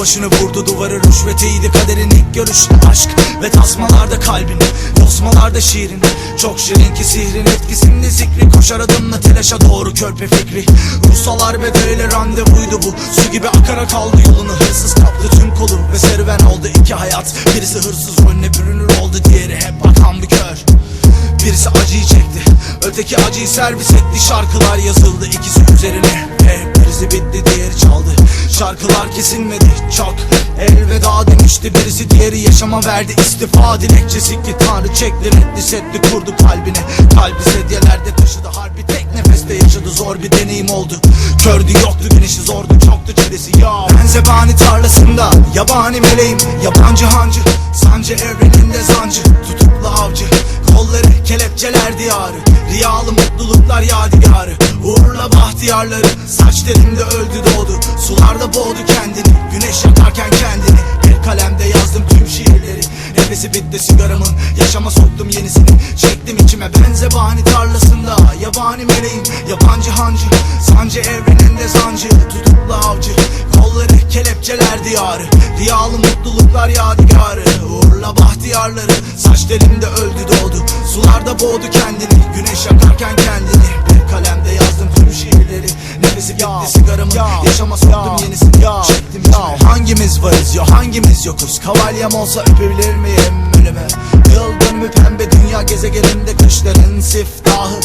başını vurdu duvarı rüşvetiydi kaderin ilk görüş. Aşk ve tasmalarda kalbini Yosmalarda şiirin Çok şirin ki sihrin etkisinde zikri Koşar adımla telaşa doğru körpe fikri. Ruhsalar bedeliyle randevuydu bu. Su gibi akarak aldı yolunu Hırsız kaptı tüm kolu Ve serüven oldu iki hayat. Birisi hırsız rolüne bürünür oldu Diğeri hep bakan bir kör. Birisi acıyı çekti Öteki acıyı servis etti. Şarkılar yazıldı ikisi üzerine. Ve birisi bitti diğeri çaldı Şarkılar kesilmedi çok. Elveda demişti birisi diğeri yaşama verdi istifa. Dilekçesi ki Tanrı çekti reddi setti kurdu kalbine. Kalbi sedyelerde taşıdı harbi tek nefeste yaşadı. Zor bir deneyim oldu. Kördü yoktu güneşi zordu çoktu çilesi ya Ben zebani tarlasında yabani meleğim. Yabancı hancı sancı evreninde zancı Tutuklu avcı kolları kelepçeler diyarı. Riyalı mutluluklar yadigarı. Uğurla bahtiyarları. Saç telimde öldü doğdu. Sularda boğdu kendini. Güneş yakarken kendini. Bir kalemde yazdım tüm şiirleri. Nefesi bitti sigaramın. Yaşama soktum yenisini. Çektim içime ben zebani tarlasında. Yabani meleğim Yabancı hancı. Sancı evreninde zancı Tutuklu avcı Diyarı. Riyalı mutluluklar yadigarı. Uğurla bahtiyarları. Saç telimde öldü doğdu. Sularda boğdu kendini. Güneş yakarken kendini. Bir kalemde yazdım tüm şiirleri. Nefesi bitti sigaramın. Yaşama soktum yenisini. Çektim içime. Hangimiz varız ya? Hangimiz yokuz? Kavalyem olsa öpebilir miyim önüme Yıl dönümü pembe dünya gezegeninde Kışların siftahı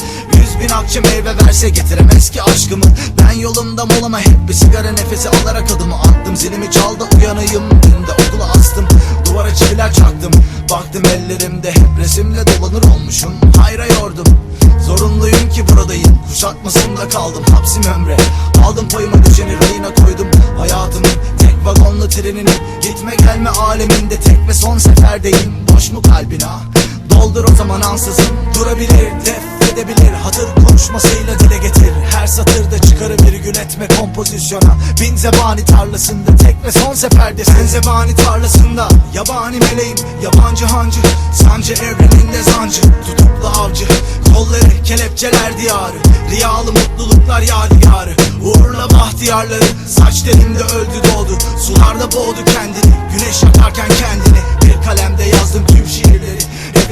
Bin akçe meyve verse getiremez ki aşkımı. Ben yolumda molama hep bir sigara nefesi alarak adımı attım. Zilimi çaldı uyanayım dün de okula astım. Duvara çiviler çaktım Baktım ellerimde hep resimle dolanır olmuşum. Hayra yordum Zorunluyum ki buradayım. Kuşatmasında kaldım hapsim ömre. Aldım payıma düşeni rayına koydum. Hayatımın tek vagonlu trenini Gitme gelme aleminde tek ve son seferdeyim. Boş mu kalbin ha? Doldur o zaman ansızın. Durabilir, def edebilir. Hatır konuşmasıyla dile getir Her satırda çıkarı virgül etme kompozisyona. Bin zebani tarlasında tek ve son seferde. Sen zebani tarlasında Yabani meleğim, yabancı hancı. Sancı evreninde zancı Tutuklu avcı. Kolları kelepçeler diyarı Riyalı mutluluklar yadigarı. Uğurla bahtiyarları Saç telimde öldü doğdu. Sularda boğdu kendini Güneş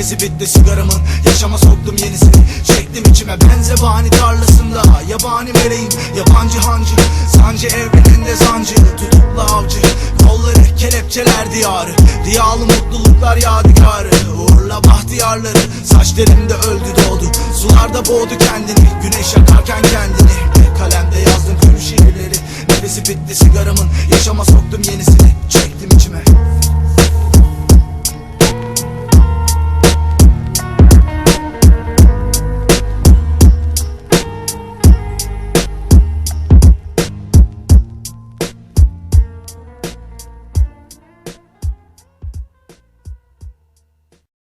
Nefesi bitti sigaramın. Yaşama soktum yenisini. Çektim içime. Ben zebani tarlasında. Yabani meleğim. Yabancı hancı. Sancı evreninde zancı. Tutuklu avcı. Kolları kelepçeler diyarı. Riyalı mutluluklar yadigarı. Uğurla bahtiyarları. Saç telimde öldü doğdu. Sularda boğdu kendini. Güneş yakarken kendini. Kalemde yazdım tüm şiirleri. Nefesi bitti sigaramın. Yaşama